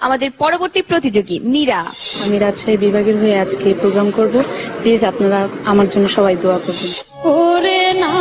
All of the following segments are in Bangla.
আমাদের পরবর্তী প্রতিযোগী মীরা। আমি রাজশাহী বিভাগের হয়ে আজকে প্রোগ্রাম করব। প্লিজ আপনারা আমার জন্য সবাই দোয়া করবেন। ওরে না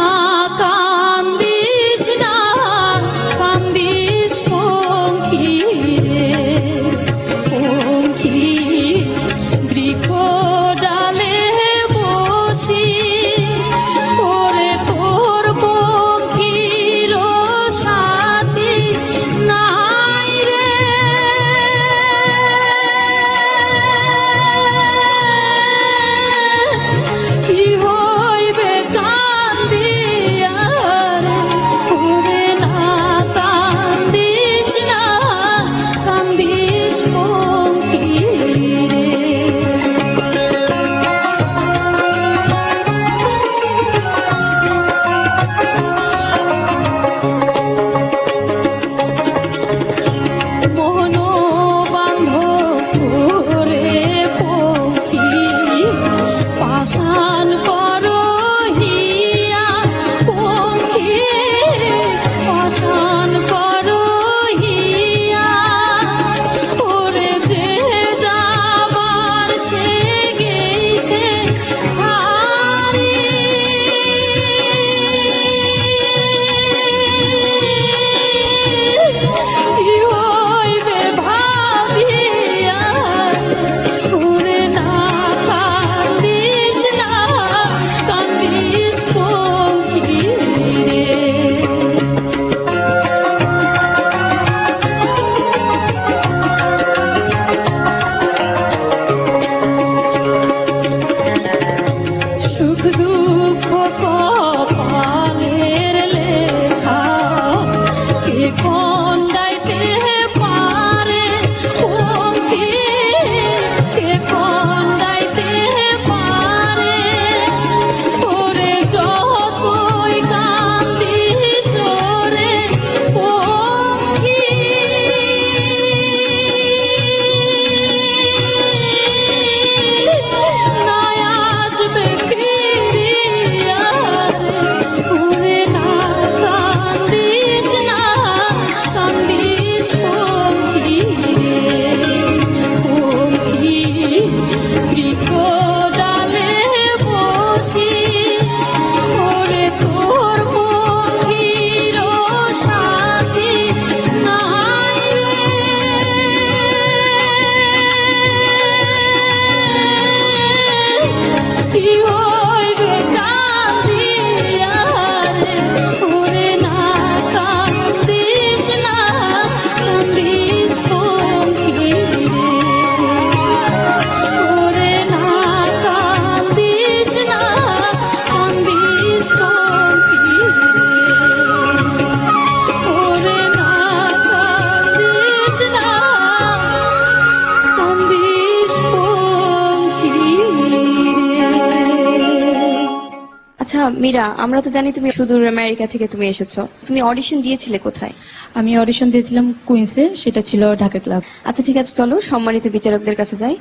আচ্ছা মীরা আমরা তো জানি তুমি সুদূর আমেরিকা থেকে তুমি এসেছ। তুমি অডিশন দিয়েছিলে কোথায়? আমি অডিশন দিয়েছিলাম কুইন্সে সেটা ছিল ঢাকা ক্লাব। আচ্ছা ঠিক আছে চলো সম্মানিত বিচারকদের কাছে যাই।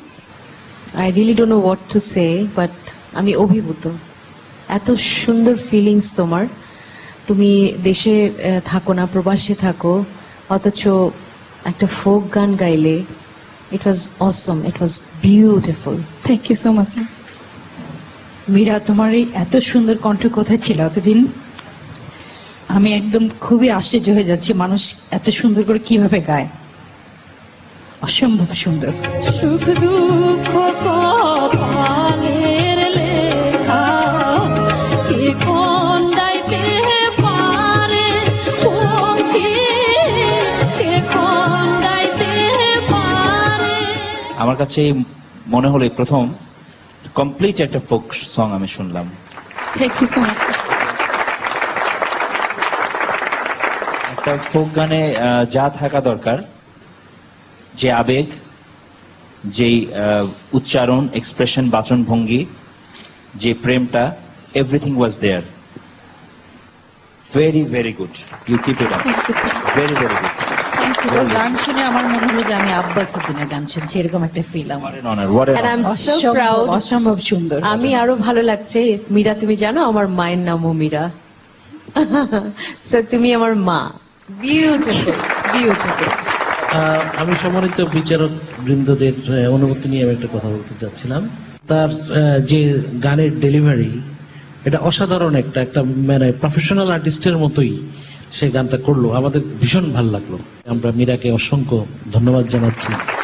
I really don't know what to say but আমি অভিভূত। এত সুন্দর ফিলিংস তোমার। তুমি দেশে আহ, থাকো না প্রবাসে থাকো অথচ একটা ফোক গান গাইলে it was awesome it was beautiful thank you so much Meera তোমার এই এত সুন্দর কণ্ঠ কোথায় ছিল এতদিন? আমি একদম খুবই আশ্চর্য হয়ে যাচ্ছি মানুষ এত সুন্দর করে কীভাবে গায়। অসম্ভব সুন্দর। সুখ দুঃখ লেখা কে খন্ডাইতে পারে পঙ্খী? কে খন্ডাইতে পারে? আমার কাছে মনে হলো প্রথম কমপ্লিট একটা ফোক সং আমি শুনলাম। থ্যাংক ইউ সো মাচ একটা ফোক গানে যা থাকা দরকার যে আবেগ যেই আহ, উচ্চারণ এক্সপ্রেশন বাচন ভঙ্গি যে প্রেমটা everything was there very very good you keep it up very very good পুরো গান শুনে আমার মনে হলো যে আমি আব্বাস উদ্দিনের গান শুনছি এরকম একটা ফিল আমার। অসম্ভব সুন্দর আমি আরও ভালো লাগছে। মীরা তুমি জানো আমার মায়ের নাম ও মীরা তুমি আমার মা। আমি সমানিত বিচারক বৃন্দদের অনুভূতি নিয়ে আমি একটা কথা বলতে চাচ্ছিলাম। তার যে গানের ডেলিভারি এটা অসাধারণ একটা একটা মানে প্রফেশনাল আর্টিস্টের মতোই সে গানটা করল। আমাদের ভীষণ ভালো লাগল। আমরা মীরাকে অসংখ্য ধন্যবাদ জানাচ্ছি।